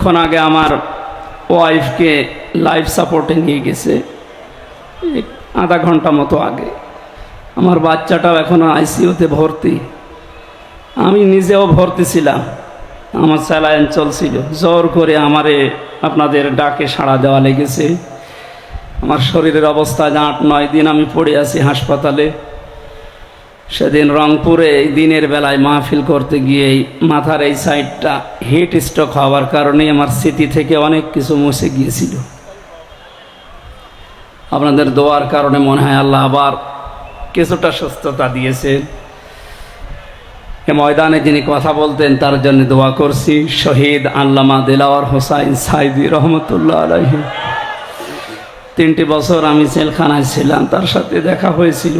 কিছুক্ষণ আগে আমার ওয়াইফকে লাইফ সাপোর্টে নিয়ে গেছে আধা ঘণ্টা মতো আগে। আমার বাচ্চাটাও এখনও আইসিইউতে ভর্তি। আমি নিজেও ভর্তি ছিলাম। আমার স্যালাইন চলছিল। জোর করে আমারে আপনাদের ডাকে সাড়া দেওয়া লেগেছে। আমার শরীরের অবস্থা আট নয় দিন আমি পড়ে আছি হাসপাতালে। সেদিন রংপুরে দিনের বেলায় মাহফিল করতে গিয়ে মাথার এই সাইডটা হিট স্ট্রোক হওয়ার কারণে আমার স্মৃতি থেকে অনেক কিছু মুছে গিয়েছিল। আপনাদের দোয়ার কারণে মনে হয় আল্লাহ আবার কিছুটা সুস্থতা দিয়েছে। এ ময়দানে যিনি কথা বলতেন, তার জন্য দোয়া করছি। শহীদ আল্লামা দিলাওয়ার হোসাইন সাইদি রহমতুল্লাহ আলহি তিনটি বছর আমি জেলখানায় ছিলাম, তার সাথে দেখা হয়েছিল।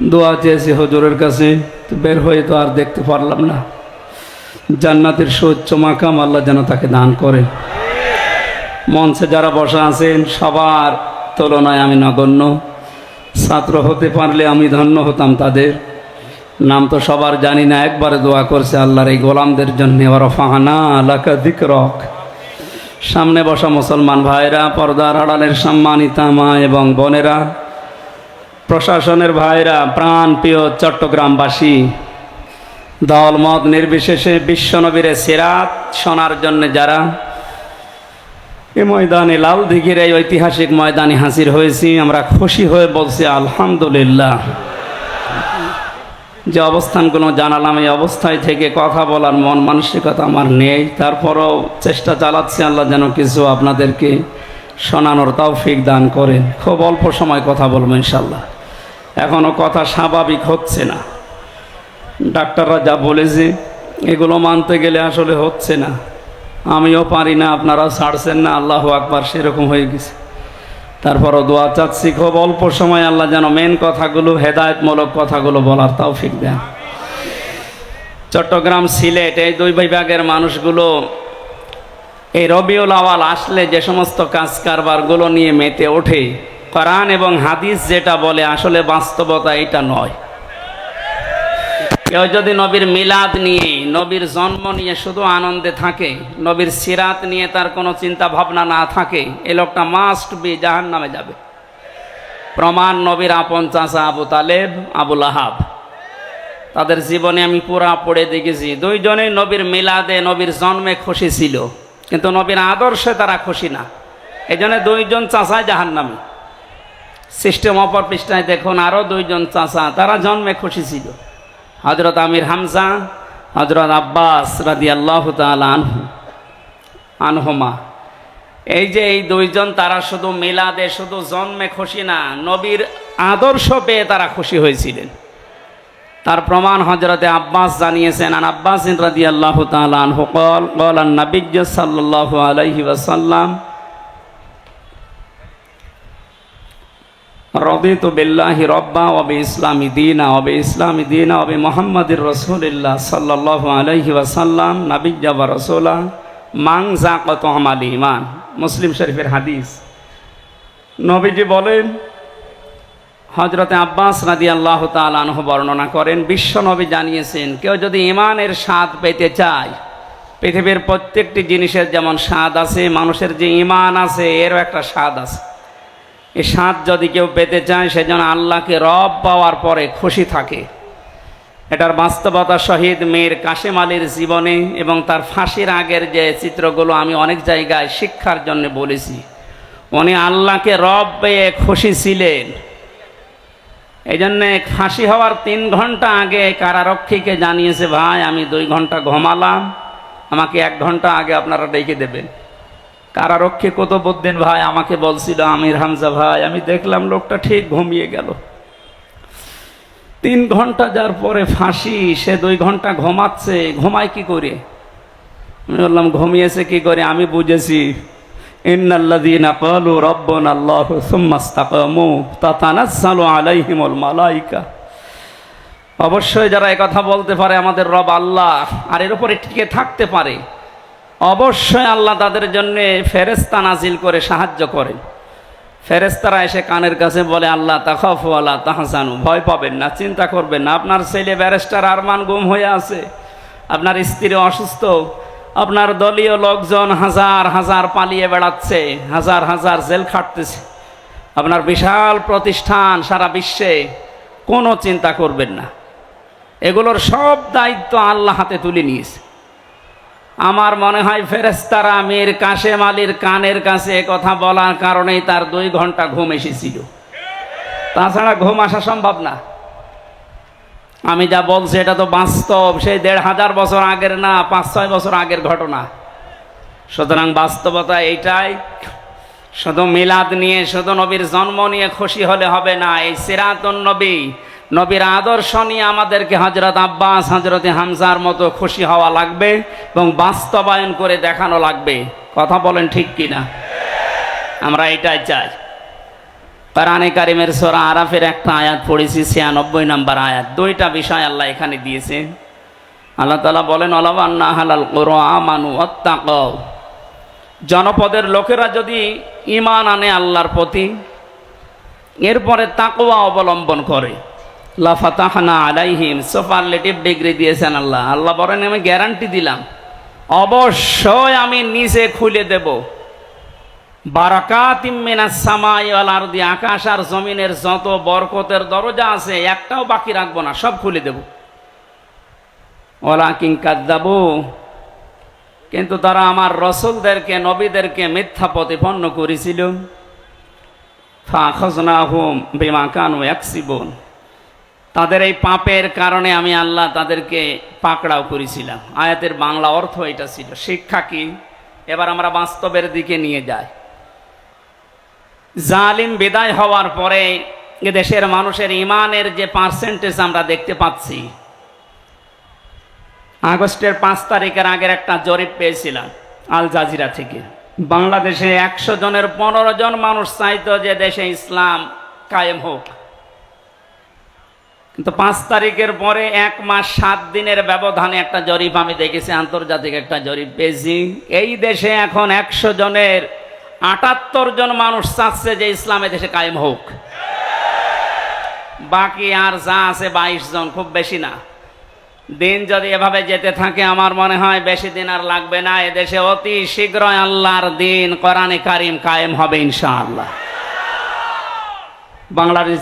দোয়া চেয়েছি হজুরের কাছে বের হয়ে তো আর দেখতে পারলাম না। জান্নাতের সুচ্চ মাকাম আল্লাহ যেন তাকে দান করে। মঞ্চে যারা বসা আছেন, সবার তুলনায় আমি নগণ্য। ছাত্র হতে পারলে আমি ধন্য হতাম তাদের। নাম তো সবার জানি না, একবারে দোয়া করছে আল্লাহর এই গোলামদের জন্য। ওরা ফাহানা আলাকা দিকরক সামনে বসা মুসলমান ভাইরা, পর্দার আড়ালের সম্মানিতা মা এবং বোনেরা প্রশাসনের ভাইরা প্রাণ প্রিয় চট্টগ্রামবাসী দল মত নির্বিশেষে বিশ্বনবীরে সেরাত শোনার জন্য যারা এ ময়দানে লাল দিঘির এই ঐতিহাসিক ময়দানে হাজির হয়েছি, আমরা খুশি হয়ে বলছি আলহামদুলিল্লাহ। যে অবস্থানগুলো জানালাম, এই অবস্থায় থেকে কথা বলার মন, মানসিকতা আমার নেই। তারপরও চেষ্টা চালাচ্ছি আল্লাহ যেন কিছু আপনাদেরকে শোনানোর তৌফিক দান করেন। খুব অল্প সময় কথা বলব ইনশাল্লাহ। এখনও কথা স্বাভাবিক হচ্ছে না। ডাক্তাররা যা বলেছে এগুলো মানতে গেলে আসলে হচ্ছে না। আমিও পারি না আপনারা ছাড়ছেন না, আল্লাহ আকবার, সেরকম হয়ে গেছে। তারপরও দোয়া চাচ্ছি, খুব অল্প সময় আল্লাহ যেন মেন কথাগুলো, হেদায়তমূলক কথাগুলো বলার তৌফিক দেন। চট্টগ্রাম সিলেট, এই দুই বিভাগের মানুষগুলো এই রবিউল আওয়াল আসলে যে সমস্ত কাজ কারবারগুলো নিয়ে মেতে ওঠে, কোরআন এবং হাদিস যেটা বলে, আসলে বাস্তবতা এটা নয়। কেউ যদি নবীর মিলাদ নিয়ে, নবীর জন্ম নিয়ে শুধু আনন্দে থাকে, নবীর সিরাত নিয়ে তার কোনো চিন্তা ভাবনা না থাকে, এ লোকটা মাস্ট বি জাহান নামে যাবে। প্রমাণ নবীর আপন চাষা আবু তালেব আবুল আহাব তাদের জীবনে আমি পুরা পড়ে দেখেছি, দুইজনেই নবীর মিলাদে নবীর জন্মে খুশি ছিল। কিন্তু নবীর আদর্শে তারা খুশি না। এই জন্য দুইজন চাষায় জাহান নামে সিস্টেম অপর পৃষ্ঠায় দেখুন আরও দুইজন চাষা তারা জন্মে খুশি ছিল। হজরত আমির হামজা হজরত আব্বাস রাদি আল্লাহ আনহু, আনহুমা। এই যে এই দুইজন, তারা শুধু মিলাদে, শুধু জন্মে খুশি না, নবীর আদর্শ পেয়ে তারা খুশি হয়েছিলেন। তার প্রমাণ হজরতে আব্বাস জানিয়েছেন, আন আব্বাস রাদি আল্লাহ আনহু কল কল আন নবিজ্জ সাল্লাহ আলাইহি ওয়াসাল্লাম, রদিত বিল্লাহি রব্বা ওবে ইসলামী দিনা ওবে ইসলামী দিনা ওবে মোহাম্মদুর রসুলিল্লাহ সাল্লাহ আলহি ওয়াসাল্লাম নাবিজ্জাবা রসোলা মাং জাকত আমাল ইমান। মুসলিম শরীফের হাদিস। নবীজি বলেন হজরতে আব্বাস রাদি আল্লাহ তালহ বর্ণনা করেন, বিশ্বনবী জানিয়েছেন, কেউ যদি ইমানের স্বাদ পেতে চায়, পৃথিবীর প্রত্যেকটি জিনিসের যেমন স্বাদ আছে, মানুষের যে ইমান আছে, এরও একটা স্বাদ আছে। এই স্বাদ যদি কেউ পেতে চায় সেজন্য আল্লাহকে রব পাওয়ার পরে খুশি থাকে। এটার বাস্তবতা শহীদ মেয়ের কাশেম আলীর জীবনে এবং তার ফাঁসির আগের যে চিত্রগুলো আমি অনেক জায়গায় শিক্ষার জন্য বলেছি, উনি আল্লাহকে রব পেয়ে খুশি ছিলেন। এই জন্যে ফাঁসি হওয়ার তিন ঘণ্টা আগে কারারক্ষীকে জানিয়েছে, ভাই, আমি দুই ঘণ্টা ঘুমালাম। আমাকে এক ঘণ্টা আগে আপনারা ডেকে দেবেন। কারারক্ষী কত কুতুবুদ্দিন ভাই, আমাকে বলছিল, আমির হামজা, ভাই, আমি দেখলাম লোকটা ঠিক ঘুমিয়ে গেল। তিন ঘণ্টা যার পরে ফাঁসি, সে দুই ঘণ্টা ঘুমাচ্ছে। ঘুমায় কি করে? আমি বললাম, ঘুমিয়েছে কি করে? আমি বুঝেছি। আল্লাহ মালাইকা। অবশ্যই যারা কথা বলতে পারে আমাদের রব আল্লাহ, আর এর উপরে টিকে থাকতে পারে, অবশ্যই আল্লাহ তাদের জন্য ফেরেস্তা নাজিল করে সাহায্য করেন। ফেরেস্তারা এসে কানের কাছে বলে, আল্লাহ, তাখাফু আল্লাহ তাহাসানু ভয় পাবেন না, চিন্তা করবেন না। আপনার ছেলে ব্যারেস্টার আরমান গুম হয়ে আছে, আপনার স্ত্রী অসুস্থ আপনার দলীয় লোকজন হাজার হাজার পালিয়ে বেড়াচ্ছে, হাজার হাজার জেল খাটতেছে। আপনার বিশাল প্রতিষ্ঠান সারা বিশ্বে কোনো চিন্তা করবেন না। এগুলোর সব দায়িত্ব আল্লাহ হাতে তুলে নিয়েছে। আমার মনে হয় ফেরেস্তারা মীর কাশেম আলীর কানের কাছে কথা বলার কারণেই তার দুই ঘণ্টা ঘুম এসেছিল। তাছাড়া ঘুম আসা সম্ভব না। আমি যা বলছি, এটা তো বাস্তব। সেই দেড় হাজার বছর আগের না, পাঁচ, ছয় বছর আগের ঘটনা। সুতরাং বাস্তবতা এইটাই। শুধু মিলাদ নিয়ে, শুধু নবীর জন্ম নিয়ে খুশি হলে হবে না। এই সিরাতুন নবী, নবীর আদর্শ নিয়ে আমাদেরকে হজরত আব্বাস হজরত হামজার মতো খুশি হওয়া লাগবে এবং বাস্তবায়ন করে দেখানো লাগবে। কথা বলেন ঠিক কিনা? আমরা এটাই চাই। কোরআনে কারিমের সোরা আরাফের একটা আয়াত পড়েছি, ছিয়ানব্বই নাম্বার আয়াত। দুইটা বিষয় আল্লাহ এখানে দিয়েছে। আল্লাহ তালা বলেন অলবান্না হালাল করো আমানু অত্যাক জনপদের লোকেরা যদি ইমান আনে আল্লাহর প্রতি, এরপরে তাকওয়া অবলম্বন করে। লাফাতাহানা আলাইহিম। সুপারলেটিভ ডিগ্রি দিয়েছেন আল্লাহ। আল্লাহ বলেন, আমি গ্যারান্টি দিলাম। অবশ্যই আমি নিজে খুলে দেব। বারাকাতিমিনাসামাইয়ালারদি আকাশ আর জমিনের যত বরকতের দরজা আছে, একটাও বাকি রাখব না, সব খুলে দেব। OLA king কাদ্দাবু। কিন্তু তারা আমার রসুলদেরকে, নবীদেরকে মিথ্যা প্রতিপন্ন করেছিল। কানু একসিবন তাদের এই পাপের কারণে আমি আল্লাহ তাদেরকে পাকড়াও করেছিলাম। আয়াতের বাংলা অর্থ এটা ছিল, শিক্ষা কি? এবার আমরা বাস্তবের দিকে নিয়ে যাই। জালিম বিদায় হওয়ার পরে দেশের মানুষের ইমানের যে পার্সেন্টেজ আমরা দেখতে পাচ্ছি, আগস্টের পাঁচ তারিখের আগের একটা জরিপ পেয়েছিলাম আল জাজিরা থেকে। বাংলাদেশে একশো জনের পনেরো জন মানুষ চাইতো যে দেশে ইসলাম কায়েম হোক। কিন্তু পাঁচ তারিখের পরে এক মাস সাত দিনের ব্যবধানে একটা জরিপ আমি দেখেছি, আন্তর্জাতিক একটা জরিপ পেয়েছি। এই দেশে এখন একশো জনের আটাত্তর জন মানুষ চাচ্ছে যে ইসলামে দেশে কায়েম হোক। বাকি আর যা আছে বাইশ জন, খুব বেশি না। দিন যদি এভাবে যেতে থাকে, আমার মনে হয় বেশি দিন আর লাগবে না। এদেশে অতি শীঘ্রই আল্লাহর দিন, কোরআনে কারিম কায়েম হবে ইনশাআল্লাহ। বাংলাদেশ